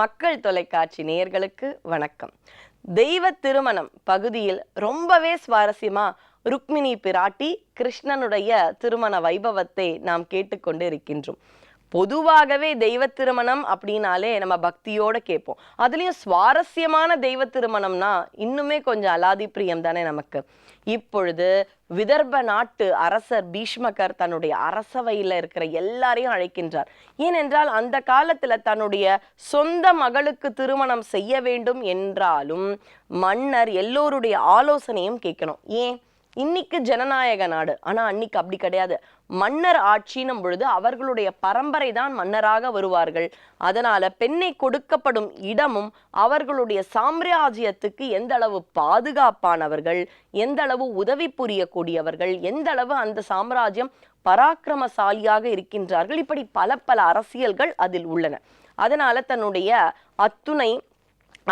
மக்கள் தொலைக்காட்சி நேயர்களுக்கு வணக்கம். தெய்வ திருமணம் பகுதியில் ரொம்பவே சுவாரஸ்யமா ருக்மிணி பிராட்டி கிருஷ்ணனுடைய திருமண வைபவத்தை நாம் கேட்டுக்கொண்டு இருக்கின்றோம் பொதுவாகவே தெய்வ திருமணம் அப்படின்னாலே நம்ம பக்தியோட கேட்போம். அதுலேயும் சுவாரஸ்யமான தெய்வ திருமணம்னா இன்னுமே கொஞ்சம் அலாதி பிரியம் தானே நமக்கு. இப்பொழுது விதர்ப நாட்டு அரசர் பீஷ்மகர் தன்னுடைய அரசவையில் இருக்கிற எல்லாரையும் அழைக்கின்றார். ஏனென்றால் அந்த காலத்தில் தன்னுடைய சொந்த மகளுக்கு திருமணம் செய்ய வேண்டும் என்றாலும் மன்னர் எல்லோருடைய ஆலோசனையும் கேட்கணும். ஏன்? இன்னைக்கு ஜனநாயக நாடு. ஆனா அன்னைக்கு அப்படி கிடையாது. மன்னர் ஆட்சினும் பொழுது அவர்களுடைய பரம்பரை தான் மன்னராக வருவார்கள். அதனால பெண்ணை கொடுக்கப்படும் இடமும் அவர்களுடைய சாம்ராஜ்யத்துக்கு எந்த அளவு பாதுகாப்பானவர்கள் எந்த அளவு உதவி புரியக்கூடியவர்கள் எந்த அளவு அந்த சாம்ராஜ்யம் பராக்கிரமசாலியாக இருக்கின்றார்கள். இப்படி பல பல அரசியல்கள் அதில் உள்ளன. அதனால தன்னுடைய அத்துணை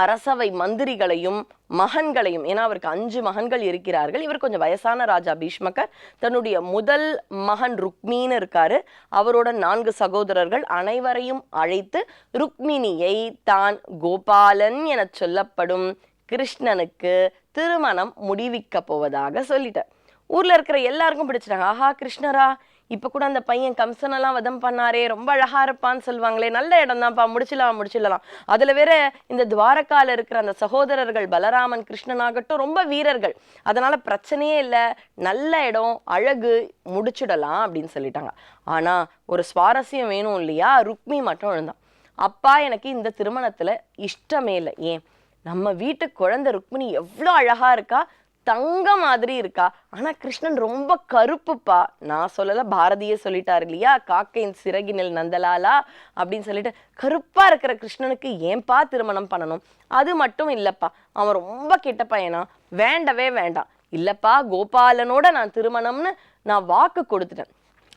அரசவை மந்திரிகளையும் மகன்களையும் ஏன்னா அவருக்கு அஞ்சு மகன்கள் இருக்கிறார்கள். இவர் கொஞ்சம் வயசான ராஜா பீஷ்மகர் தன்னுடைய முதல் மகன் ருக்மின்னு இருக்காரு. அவரோட நான்கு சகோதரர்கள் அனைவரையும் அழைத்து ருக்மிணியை தான் கோபாலன் என சொல்லப்படும் கிருஷ்ணனுக்கு திருமணம் முடிவிக்க போவதாக சொல்லிட்டார். ஊர்ல இருக்கிற எல்லாருக்கும் பிடிச்சிட்டாங்க. ஆஹா கிருஷ்ணரா இப்போ கூட அந்த பையன் கம்சனெல்லாம் வதம் பண்ணாரே ரொம்ப அழகா இருப்பான்னு சொல்லுவாங்களே நல்ல இடம் தான்ப்பா முடிச்சிடலாம் முடிச்சிடலாம். அதில் வேற இந்த துவாரக்கால இருக்கிற அந்த சகோதரர்கள் பலராமன் கிருஷ்ணனாகட்டும் ரொம்ப வீரர்கள். அதனால பிரச்சனையே இல்லை நல்ல இடம் அழகு முடிச்சிடலாம் அப்படின்னு சொல்லிட்டாங்க. ஆனா ஒரு சுவாரஸ்யம் வேணும் இல்லையா? ருக்மி மட்டும் எழுந்தான். அப்பா எனக்கு இந்த திருமணத்தில் இஷ்டமே இல்லை. ஏன்? நம்ம வீட்டு குழந்தை ருக்மிணி எவ்வளோ அழகா இருக்கா? தங்க மாதிரி இருக்கா ஆனா கிருஷ்ணன் ரொம்ப கருப்புப்பா. நான் சொல்லல பாரதியே சொல்லிட்டாரு இல்லையா? காக்கையின் சிறகினில் நந்தலாலா அப்படின்னு சொல்லிட்டு கருப்பா இருக்கிற கிருஷ்ணனுக்கு ஏன்பா திருமணம் பண்ணணும்? அது மட்டும் இல்லப்பா. அவன் ரொம்ப கெட்ட பையனா? வேண்டவே வேண்டாம். இல்லப்பா கோபாலனோட நான் திருமணம்னு நான் வாக்கு கொடுத்துட்டேன்.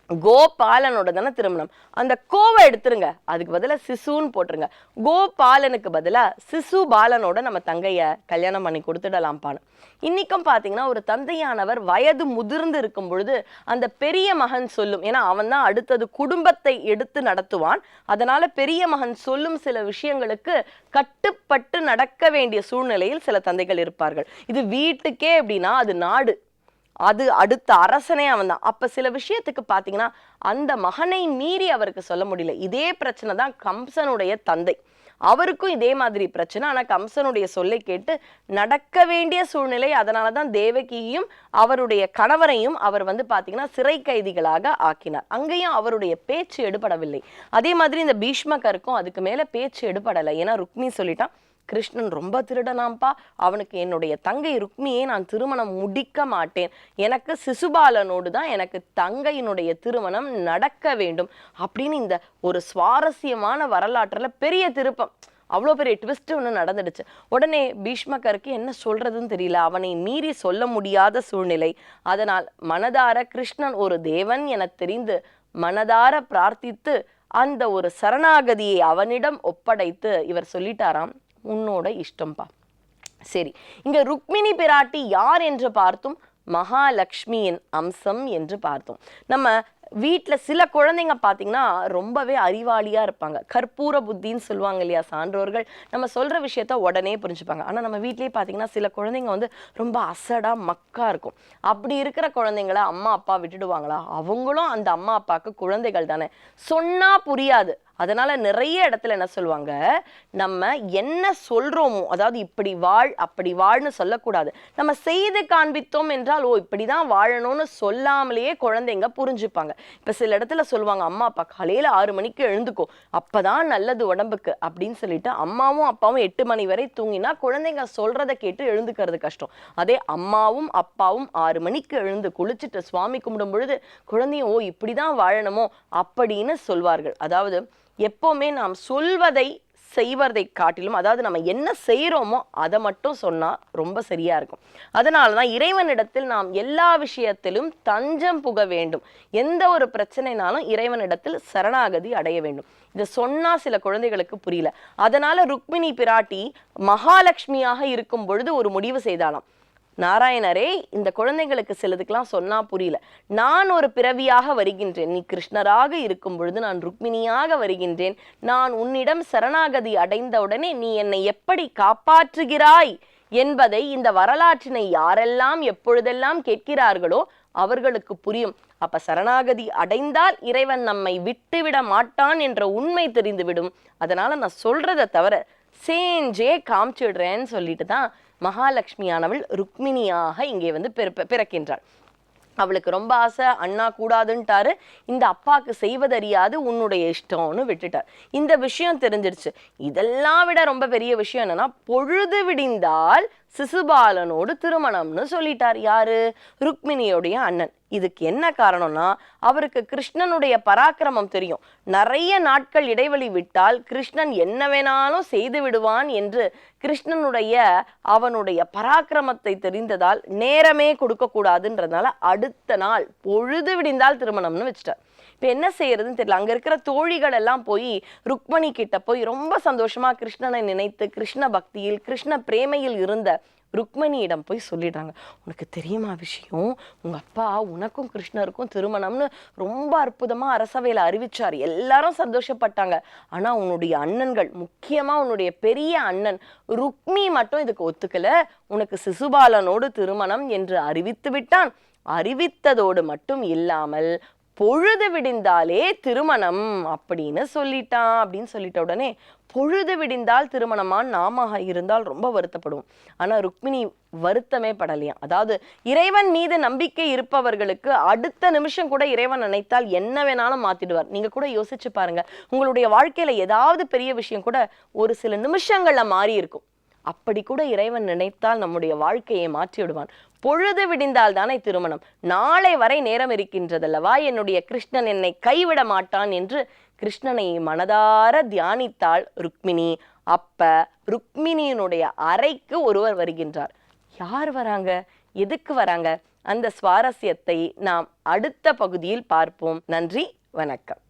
கோபாலனோட தானே திருமணம். அந்த கோவை எடுத்துருங்க. அதுக்கு பதிலாக சிசுன்னு போட்டுருங்க. கோபாலனுக்கு பதிலாக சிசு பாலனோட நம்ம தங்கையை கல்யாணம் பண்ணி கொடுத்துடலாம்பான்னு இன்றைக்கும் பார்த்தீங்கன்னா ஒரு தந்தையானவர் வயது முதிர்ந்து இருக்கும் பொழுது அந்த பெரிய மகன் சொல்லும் ஏன்னா அவன் தான் அடுத்தது குடும்பத்தை எடுத்து நடத்துவான். அதனால் பெரிய மகன் சொல்லும் சில விஷயங்களுக்கு கட்டுப்பட்டு நடக்க வேண்டிய சூழ்நிலையில் சில தந்தைகள் இருப்பார்கள். இது வீட்டுக்கே அப்படின்னா அது நாடு. அது அடுத்த அரசனே அவன் தான். அப்ப சில விஷயத்துக்கு பாத்தீங்கன்னா அந்த மகனை மீறி அவருக்கு சொல்ல முடியல. இதே பிரச்சனை தான் கம்சனுடைய தந்தை. அவருக்கும் இதே மாதிரி பிரச்சனை. ஆனா கம்சனுடைய சொல்லை கேட்டு நடக்க வேண்டிய சூழ்நிலை அதனால தான் தேவகியையும் அவருடைய கணவரையும் அவர் வந்து பாத்தீங்கன்னா சிறை கைதிகளாக ஆக்கினார். அங்கேயும் அவருடைய பேச்சு எடுபடவில்லை. அதே மாதிரி இந்த பீஷ்மகருக்கும் அதுக்கு மேல பேச்சு எடுபடலை. ஏன்னா ருக்மி சொல்லிட்டான் கிருஷ்ணன் ரொம்ப திருடனாம்பா அவனுக்கு என்னுடைய தங்கை ருக்மியை நான் திருமணம் முடிக்க மாட்டேன். எனக்கு சிசுபாலனோடு தான் எனக்கு தங்கையினுடைய திருமணம் நடக்க வேண்டும். அப்படின்னு இந்த ஒரு சுவாரஸ்யமான வரலாற்றில் பெரிய திருப்பம். அவ்வளோ பெரிய ட்விஸ்ட் ஒன்று நடந்துடுச்சு. உடனே பீஷ்மகருக்கு என்ன சொல்றதுன்னு தெரியல. அவனை மீறி சொல்ல முடியாத சூழ்நிலை. அதனால் மனதார கிருஷ்ணன் ஒரு தேவன் என தெரிந்து மனதார பிரார்த்தித்து அந்த ஒரு சரணாகதியை அவனிடம் ஒப்படைத்து இவர் சொல்லிட்டாராம். உன்னோட இஷ்டம்பா. சரி இங்க ருக்மிணி பிராட்டி யார் என்று பார்த்தும் மகாலட்சுமியின் அம்சம் என்று பார்த்தோம். நம்ம வீட்டில் சில குழந்தைங்க பார்த்தீங்கன்னா ரொம்பவே அறிவாளியாக இருப்பாங்க. கற்பூர புத்தின்னு சொல்லுவாங்க இல்லையா சான்றோர்கள்? நம்ம சொல்கிற விஷயத்த உடனே புரிஞ்சுப்பாங்க. ஆனால் நம்ம வீட்லேயே பார்த்தீங்கன்னா சில குழந்தைங்க வந்து ரொம்ப அசடாக மக்கா இருக்கும். அப்படி இருக்கிற குழந்தைங்கள அம்மா அப்பா விட்டுடுவாங்களா? அவங்களும் அந்த அம்மா அப்பாவுக்கு குழந்தைகள் தானே. சொன்னால் புரியாது. அதனால நிறைய இடத்துல என்ன சொல்லுவாங்க? நம்ம என்ன சொல்றோமோ அதாவது இப்படி வாழ் அப்படி வாழ்னு சொல்லக்கூடாது. நம்ம செய்து காண்பித்தோம் என்றால் ஓ இப்படிதான் வாழணும்னு சொல்லாமலேயே குழந்தைங்க புரிஞ்சுப்பாங்க. இப்ப சில இடத்துல சொல்லுவாங்க அம்மா அப்பா காலையில ஆறு மணிக்கு எழுந்துக்கோ. அப்பதான் நல்லது உடம்புக்கு அப்படின்னு சொல்லிட்டு அம்மாவும் அப்பாவும் எட்டு மணி வரை தூங்கினா குழந்தைங்க சொல்றதை கேட்டு எழுந்துக்கிறது கஷ்டம். அதே அம்மாவும் அப்பாவும் ஆறு மணிக்கு எழுந்து குளிச்சுட்டு சுவாமி கும்பிடும் பொழுது குழந்தையும் ஓ இப்படிதான் வாழணுமோ? அப்படின்னு சொல்வார்கள். அதாவது எப்போவுமே நாம் சொல்வதை செய்வதை காட்டிலும் அதாவது நம்ம என்ன செய்கிறோமோ அதை மட்டும் சொன்னால் ரொம்ப சரியாக இருக்கும். அதனால தான் இறைவனிடத்தில் நாம் எல்லா விஷயத்திலும் தஞ்சம் புக வேண்டும். எந்த ஒரு பிரச்சனைனாலும் இறைவனிடத்தில் சரணாகதி அடைய வேண்டும். இதை சொன்னால் சில குழந்தைகளுக்கு புரியல. அதனால ருக்மிணி பிராட்டி மகாலட்சுமியாக இருக்கும் பொழுது ஒரு முடிவு செய்தாலாம் நாராயணரே இந்த குழந்தைங்களுக்கு சிலதுக்கெல்லாம் சொன்னா புரியல. நான் ஒரு பிறவியாக வருகின்றேன். நீ கிருஷ்ணராக இருக்கும் பொழுது நான் ருக்மிணியாக வருகின்றேன். நான் உன்னிடம் சரணாகதி அடைந்தவுடனே நீ என்னை எப்படி காப்பாற்றுகிறாய் என்பதை இந்த வரலாற்றினை யாரெல்லாம் எப்பொழுதெல்லாம் கேட்கிறார்களோ அவர்களுக்கு புரியும். அப்ப சரணாகதி அடைந்தால் இறைவன் நம்மை விட்டுவிட மாட்டான் என்ற உண்மை தெரிந்துவிடும். அதனால நான் சொல்றதை தவிர சேஞ்சே காமிச்சிடுறேன்னு சொல்லிட்டு தான் மகாலட்சுமியானவள் ருக்மிணியாக இங்கே வந்து பிறக்கின்றாள். அவளுக்கு ரொம்ப ஆசை அண்ணா கூடாதுன்ட்டாரு. இந்த அப்பாவுக்கு செய்வதறியாது உன்னுடைய இஷ்டம்னு விட்டுட்டார். இந்த விஷயம் தெரிஞ்சிருச்சு. இதெல்லாம் விட ரொம்ப பெரிய விஷயம் என்னன்னா பொழுது விடிந்தால் சிசுபாலனோடு திருமணம்னு சொல்லிட்டார் யாரு? ருக்மிணியோடைய அண்ணன். இதுக்கு என்ன காரணம்னா அவருக்கு கிருஷ்ணனுடைய பராக்கிரமம் தெரியும். நிறைய நாட்கள் இடைவெளி விட்டால் கிருஷ்ணன் என்ன வேணாலும் செய்து விடுவான் என்று கிருஷ்ணனுடைய அவனுடைய பராக்கிரமத்தை தெரிந்ததால் நேரமே கொடுக்கக்கூடாதுன்றதுனால அடுத்த நாள் பொழுது விடிந்தால் திருமணம்னு வச்சுட்டார். இப்போ என்ன செய்யறதுன்னு தெரியல. அங்கே இருக்கிற தோழிகள் எல்லாம் போய் ருக்மணி கிட்ட போய் ரொம்ப சந்தோஷமா கிருஷ்ணனை நினைத்து கிருஷ்ண பக்தியில் கிருஷ்ண பிரேமையில் இருந்த ருக்மணியிடம் போய் சொல்லிடுறாங்க. உனக்கு தெரியுமா விஷயம்? உங்க அப்பா உனக்கும் கிருஷ்ணருக்கும் திருமணம்னு ரொம்ப அற்புதமா அரசவையில் அறிவிச்சார். எல்லாரும் சந்தோஷப்பட்டாங்க. ஆனா உன்னுடைய அண்ணன்கள் முக்கியமா உன்னுடைய பெரிய அண்ணன் ருக்மி மட்டும் இதுக்கு ஒத்துக்கல. உனக்கு சிசுபாலனோடு திருமணம் என்று அறிவித்து விட்டான். அறிவித்ததோடு மட்டும் இல்லாமல் பொழுது விடிந்தாலே திருமணம் அப்படின்னு சொல்லிட்டான் அப்படின்னு சொல்லிட்ட உடனே பொழுது விடிந்தால் திருமணமான் நாம இருந்தால் ரொம்ப வருத்தப்படுவோம் ஆனா ருக்மிணி வருத்தமே படலையாம் அதாவது இறைவன் மீது நம்பிக்கை இருப்பவர்களுக்கு அடுத்த நிமிஷம் கூட இறைவன் நினைத்தால் என்ன வேணாலும் மாத்திடுவார். நீங்க கூட யோசிச்சு பாருங்க. உங்களுடைய வாழ்க்கையில ஏதாவது பெரிய விஷயம் கூட ஒரு சில நிமிஷங்கள்ல மாறி இருக்கும். அப்படி கூட இறைவன் நினைத்தால் நம்முடைய வாழ்க்கையை மாற்றி விடுவான் பொழுது விடிந்தால் தானே திருமணம்? நாளை வரை நேரம் இருக்கின்றதல்லவா? என்னுடைய கிருஷ்ணன் என்னை கைவிட மாட்டான் என்று கிருஷ்ணனை மனதார தியானித்தாள் ருக்மிணி. அப்ப ருக்மிணியினுடைய அறைக்கு ஒருவர் வருகின்றார். யார் வராங்க? எதுக்கு வராங்க? அந்த சுவாரஸ்யத்தை நாம் அடுத்த பகுதியில் பார்ப்போம். நன்றி வணக்கம்.